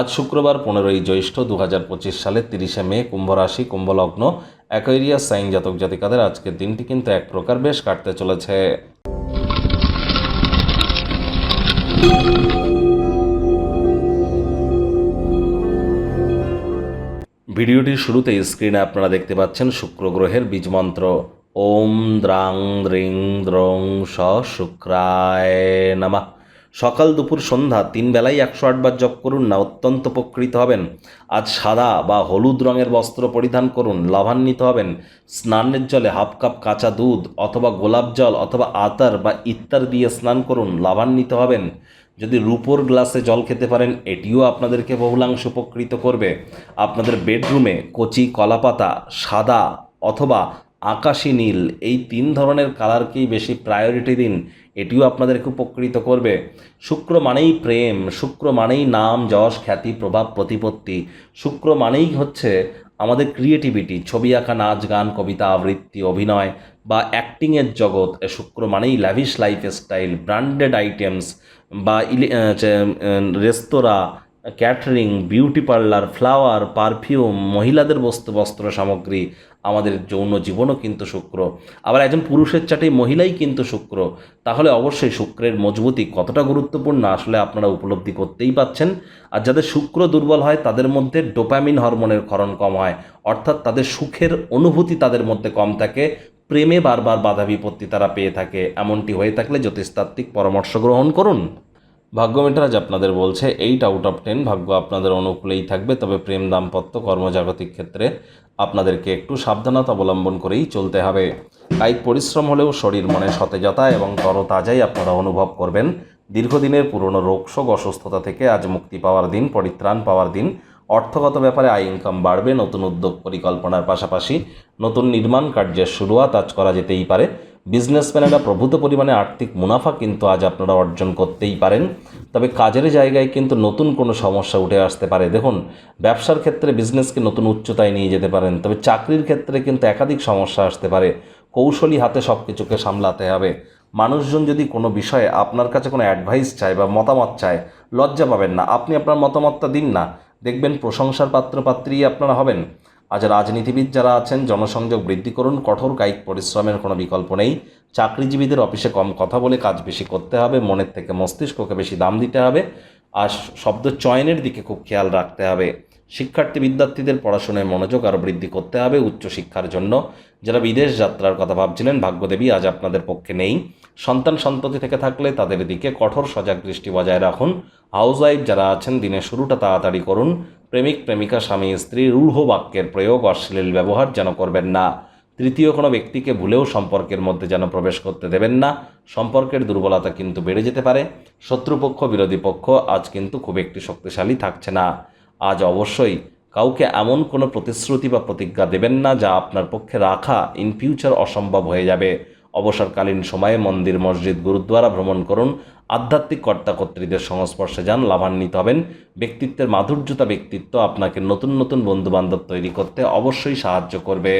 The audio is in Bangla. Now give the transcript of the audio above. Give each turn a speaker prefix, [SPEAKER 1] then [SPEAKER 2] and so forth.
[SPEAKER 1] আজ শুক্রবার পনেরোই জ্যৈষ্ঠ দু হাজার পঁচিশ সালের তিরিশে মে কুম্ভ রাশি কুম্ভলগ্ন, অ্যাকোয়ারিয়াস সাইন জাতক জাতিকাদের আজকের দিনটি কিন্তু এক প্রকার বেশ কাটতে চলেছে। ভিডিওটির শুরুতেই স্ক্রিনে আপনারা দেখতে পাচ্ছেন শুক্র গ্রহের বীজমন্ত্র ওম দ্রাং দ্রিং দ্রং স শুক্রায় নামা। সকাল দুপুর সন্ধ্যা তিন বেলায় একশো আটবার জপ করুন না, অত্যন্ত উপকৃত হবেন। আজ সাদা বা হলুদ রঙের বস্ত্র পরিধান করুন, লাভান্বিত হবেন। স্নানের জলে হাফ কাপ কাঁচা দুধ অথবা গোলাপ জল অথবা আতার বা ইত্যার দিয়ে স্নান করুন, লাভান্বিত হবেন। যদি রূপোর গ্লাসে জল খেতে পারেন, এটিও আপনাদেরকে বহুলাংশ উপকৃত করবে। আপনাদের বেডরুমে কচি কলাপাতা, সাদা অথবা আকাশি নীল। এই তিন ধরনের কালারকেই বেশি প্রায়োরিটি দিন, এটিও আপনাদেরকে উপকৃত করবে। শুক্র মানেই প্রেম, শুক্র মানেই নাম, যশ, খ্যাতি, প্রভাব, প্রতিপত্তি। শুক্র মানেই হচ্ছে আমাদের ক্রিয়েটিভিটি ছবি আঁকা, নাচ, গান, কবিতা, আবৃত্তি, অভিনয় বা অ্যাক্টিংয়ের জগৎ। শুক্র মানেই lavish life style branded items বা রেস্তোরাঁ catering beauty parlour flower perfume মহিলাদের বস্তু, বস্ত্র সামগ্রী, আমাদের যৌন জীবনও কিন্তু শুক্র। আবার একজন পুরুষের চাটে মহিলাই কিন্তু শুক্র। তাহলে অবশ্যই শুক্রের মজবুতি কতটা গুরুত্বপূর্ণ আসলে আপনারা উপলব্ধি করতেই পাচ্ছেন। আর যাদের শুক্র দুর্বল হয়, তাদের মধ্যে ডোপামিন হরমোনের ক্ষরণ কম হয়। অর্থাৎ তাদের সুখের অনুভূতি তাদের মধ্যে কম থাকে। প্রেমে বারবার বাধা বিপত্তি তারা পেয়ে থাকে। এমনটি হয়ে থাকলে জ্যোতিষতাত্ত্বিক পরামর্শ গ্রহণ করুন। ভাগ্য মিটার আজ আপনাদের বলছে এইট আউট অফ টেন ভাগ্য আপনাদের অনুকূলেই থাকবে, তবে প্রেম, দাম্পত্য, কর্মজাগতিক ক্ষেত্রে আপনাদেরকে একটু সাবধানতা অবলম্বন করেই চলতে হবে। কায়িক পরিশ্রম হলেও শরীর মনে সতেজতা এবং তরতাজাই আপনারা অনুভব করবেন। দীর্ঘদিনের পুরনো রোগশোক অসুস্থতা থেকে আজ মুক্তি পাওয়ার দিন, পরিত্রাণ পাওয়ার দিন, অর্থগত ব্যাপারে আয় ইনকাম বাড়বে, নতুন উদ্যোগ, পরিকল্পনার পাশাপাশি নতুন নির্মাণ কার্যের শুরুয়াত আজ করা যেতেই পারে। বিজনেসম্যানেরা প্রভূত পরিমাণে আর্থিক মুনাফা কিন্তু আজ আপনারা অর্জন করতেই পারেন। তবে কাজের জায়গায় কিন্তু নতুন কোনো সমস্যা উঠে আসতে পারে। দেখুন, ব্যবসার ক্ষেত্রে বিজনেসকে নতুন উচ্চতায় নিয়ে যেতে পারেন, তবে চাকরির ক্ষেত্রে কিন্তু একাধিক সমস্যা আসতে পারে। কৌশলী হাতে সব কিছুকে সামলাতে হবে। মানুষজন যদি কোনো বিষয়ে আপনার কাছে কোনো অ্যাডভাইস চায় বা মতামত চায়, লজ্জা পাবেন না। আপনি আপনার মতামতটা দিন না। দেখবেন প্রশংসার পাত্র পাত্রপাত্রী আপনারা হবেন। আজ রাজনীতিবিদ যারা আছেন, জনসংযোগ বৃদ্ধি করুন, কঠোর কায়িক পরিশ্রমের কোনো বিকল্প নেই। চাকরিজীবীদের অফিসে কম কথা বলে কাজ বেশি করতে হবে, মনের থেকে মস্তিষ্ককে বেশি দাম দিতে হবে, আর শব্দ চয়নের দিকে খুব খেয়াল রাখতে হবে। শিক্ষার্থী বিদ্যার্থীদের পড়াশোনায় মনোযোগ আরও বৃদ্ধি করতে হবে উচ্চশিক্ষার জন্য। যারা বিদেশ যাত্রার কথা ভাবছিলেন, ভাগ্যদেবী আজ আপনাদের পক্ষে নেই। সন্তান সন্ততি থেকে থাকলে তাদের দিকে কঠোর সজাগ দৃষ্টি বজায় রাখুন। হাউস ওয়াইফ যারা আছেন, দিনের শুরুটা তাড়াতাড়ি করুন। প্রেমিক, প্রেমিকা, স্বামী, স্ত্রী, রূঢ় বাক্যের প্রয়োগ অশ্লীল ব্যবহার যেন করবেন না। তৃতীয় কোনো ব্যক্তিকে ভুলেও সম্পর্কের মধ্যে যেন প্রবেশ করতে দেবেন না। সম্পর্কের দুর্বলতা কিন্তু বেড়ে যেতে পারে। শত্রুপক্ষ, বিরোধী পক্ষ আজ কিন্তু খুব একটি শক্তিশালী থাকছে না। আজ অবশ্যই কাউকে এমন কোনো প্রতিশ্রুতি বা প্রতিজ্ঞা দেবেন না যা আপনার পক্ষে রাখা ইন ফিউচার অসম্ভব হয়ে যাবে। অবসরকালীন সময়ে মন্দির, মসজিদ, গুরুদ্বারা ভ্রমণ করুন। আধ্যাত্মিক কর্তাকর্ত্রীদের সংস্পর্শে যান, লাভান্বিত হবেন। ব্যক্তিত্বের মাধুর্যতা ব্যক্তিত্ব আপনাকে নতুন নতুন বন্ধুবান্ধব তৈরি করতে অবশ্যই সাহায্য করবে।